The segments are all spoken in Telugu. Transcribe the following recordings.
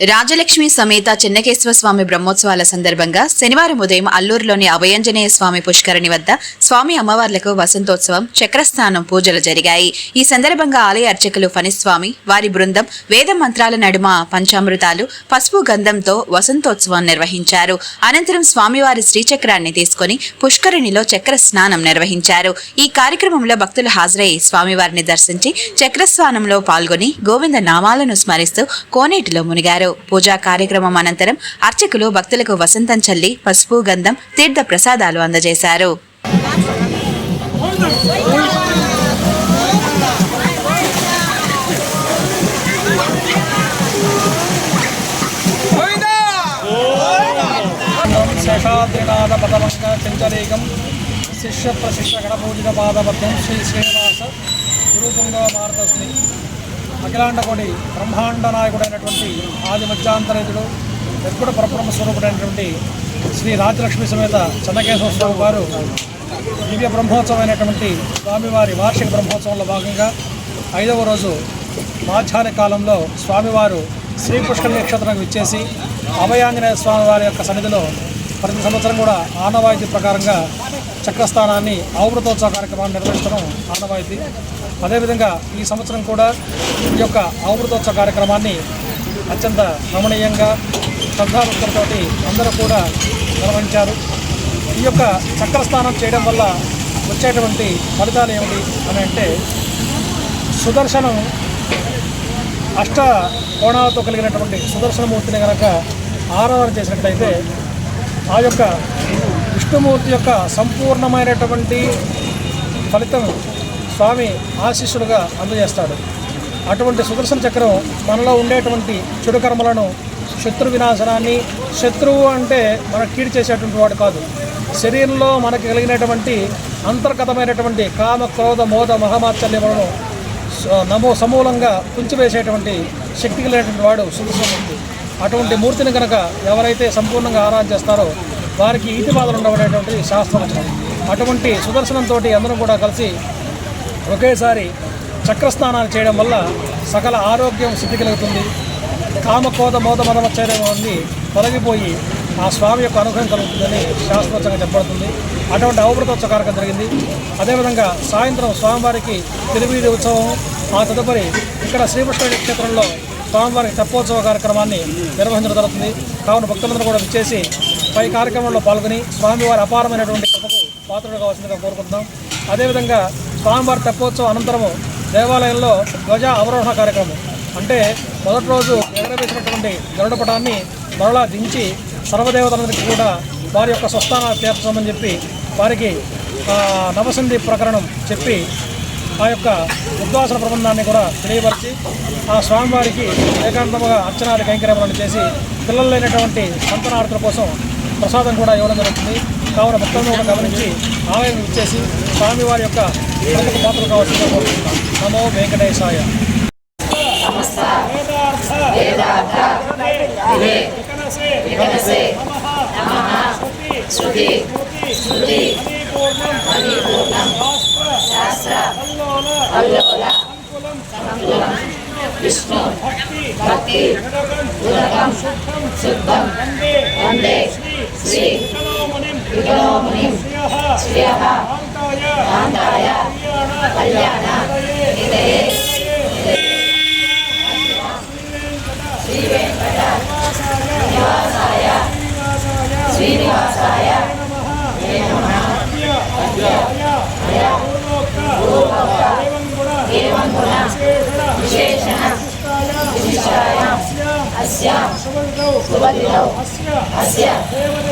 రాజలక్ష్మి సమేత చెన్నకేశ్వర స్వామి బ్రహ్మోత్సవాల సందర్భంగా శనివారం ఉదయం అల్లూరులోని అభయంజనేయ స్వామి పుష్కరిణి వద్ద స్వామి అమ్మవార్లకు వసంతోత్సవం చక్రస్థానం పూజలు జరిగాయి. ఈ సందర్భంగా ఆలయ అర్చకులు ఫణిస్వామి వారి బృందం వేద మంత్రాల నడుమ పంచామృతాలు పసుపు గంధంతో వసంతోత్సవం నిర్వహించారు. అనంతరం స్వామివారి శ్రీచక్రాన్ని తీసుకుని పుష్కరిణిలో చక్ర స్నానం నిర్వహించారు. ఈ కార్యక్రమంలో భక్తులు హాజరై స్వామివారిని దర్శించి చక్రస్నానంలో పాల్గొని గోవింద నామాలను స్మరిస్తూ కోనేటిలో మునిగారు. చేశారు. పూజా కార్యక్రమం అనంతరం అర్చకులు భక్తులకు వసంతం చల్లి పసుపు గంధం తీర్థ ప్రసాదాలు అందజేశారు. శేషాద్రినాథ పదమంగ చంచలేకం శిష్య ప్రశిష్య గణపూజిత పాదబద్ధం శ్రీ శ్రీనివాస గురుపుంగ భారతస్మి అఖిలాండకోటి బ్రహ్మాండ నాయకుడైనటువంటి ఆది మధ్యాంతరేతుడు ఎప్పుడు పరబ్రహ్మ స్వరూపుడైనటువంటి శ్రీ రాజలక్ష్మి సమేత చెన్నకేశ్వర స్వామి వారు దివ్య బ్రహ్మోత్సవమైనటువంటి స్వామివారి వార్షిక బ్రహ్మోత్సవంలో భాగంగా ఐదవ రోజు మాధ్యాహ్న కాలంలో స్వామివారు శ్రీ పుష్కర నక్షత్రం ఇచ్చేసి అభయాంజనేయ స్వామివారి యొక్క సన్నిధిలో ప్రతి సంవత్సరం కూడా ఆనవాయితీ ప్రకారంగా చక్రస్థానాన్ని ఆవృతోత్సవ కార్యక్రమాన్ని నిర్వహించడం ఆనవాయితీ. అదేవిధంగా ఈ సంవత్సరం కూడా ఈ యొక్క ఔమృతోత్సవ కార్యక్రమాన్ని అత్యంత రమణీయంగా శ్రద్ధాభక్తులతోటి అందరూ కూడా నిర్వహించారు. ఈ యొక్క చక్రస్నానం చేయడం వల్ల వచ్చేటువంటి ఫలితాలు ఏమిటి అని అంటే సుదర్శనం అష్ట కోణాలతో కలిగినటువంటి సుదర్శనమూర్తిని కనుక ఆరాధన చేసినట్లయితే ఆ యొక్క విష్ణుమూర్తి యొక్క సంపూర్ణమైనటువంటి ఫలితం స్వామి ఆశీస్సులుగా అందజేస్తాడు. అటువంటి సుదర్శన చక్రం మనలో ఉండేటువంటి చెడు కర్మలను శత్రు వినాశనాన్ని శత్రువు అంటే మన కీడు చేసేటువంటి వాడు కాదు. శరీరంలో మనకి కలిగినటువంటి అంతర్గతమైనటువంటి కామ క్రోధ మోద మహమాచల్యములను నమో సమూలంగా తుంచివేసేటువంటి శక్తి కలిగినటువంటి వాడు సుదర్శనమూర్తి అటువంటి మూర్తిని కనుక ఎవరైతే సంపూర్ణంగా ఆరాధన చేస్తారో వారికి ఈతి బాధలు ఉండబడేటువంటి శాస్త్రవచనం. అటువంటి సుదర్శనంతో అందరం కూడా కలిసి ఒకేసారి చక్రస్నానాలు చేయడం వల్ల సకల ఆరోగ్యం సిద్ధి కలుగుతుంది. కామకోద మోద మదమచ్చర్యం అన్ని తొలగిపోయి ఆ స్వామి యొక్క అనుగ్రహం కలుగుతుందని శాస్త్రోత్సవంగా చెప్పబడుతుంది. అటువంటి అవభృతోత్సవ కార్యక్రమం జరిగింది. అదేవిధంగా సాయంత్రం స్వామివారికి తిరువీధి ఉత్సవం ఆ తదుపరి ఇక్కడ శ్రీకృష్ణ క్షేత్రంలో స్వామివారికి తెప్పోత్సవ కార్యక్రమాన్ని నిర్వహించడం జరుగుతుంది. కావున భక్తులందరూ కూడా విచ్చేసి పై కార్యక్రమంలో పాల్గొని స్వామివారి అపారమైనటువంటి కృపకు పాత్రలు కావాల్సిందిగా కోరుకుంటున్నాం. అదేవిధంగా స్వామివారి తెప్పోత్సవం అనంతరము దేవాలయంలో ధ్వజ అవరోహణ కార్యక్రమం. అంటే మొదటి రోజు ఎగరవేసినటువంటి గరుడపటాన్ని మరలా దించి సర్వదేవతలందరికీ కూడా వారి యొక్క స్వస్థానాలు తీర్చమని చెప్పి వారికి నవసంధి ప్రకరణం చెప్పి ఆ యొక్క ఉద్వాసన ప్రబంధాన్ని కూడా తెలియపరిచి ఆ స్వామివారికి ఏకాంతముగా అర్చనాది కైంకర్యములను చేసి పిల్లలు లేనటువంటి సంతనార్థుల కోసం ప్రసాదం కూడా ఇవ్వడం జరుగుతుంది. కావున భక్తులను కూడా గమనించి ఆలయం ఇచ్చేసి స్వామివారి యొక్క ప్రముఖ పాత్రలు కావాల్సిందిగా కోరుకుంటున్నాం. నమో వెంకటేశాయ. విష్ణు భక్తి శుద్ధం వందే శ్రీ శ్రీనివాసాయ విశేషణ విశిష్టాయ అస్యాం అస్య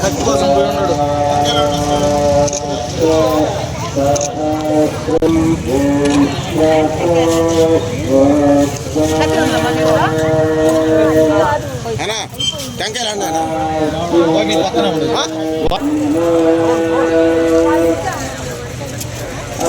సహకుటుంబానాం సహకుటుంబానాం సహాంగదానాం అన్నా టెంకాయలు అన్నా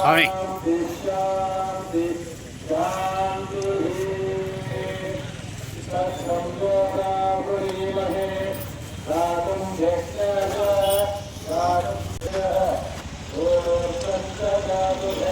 சாமி Yeah.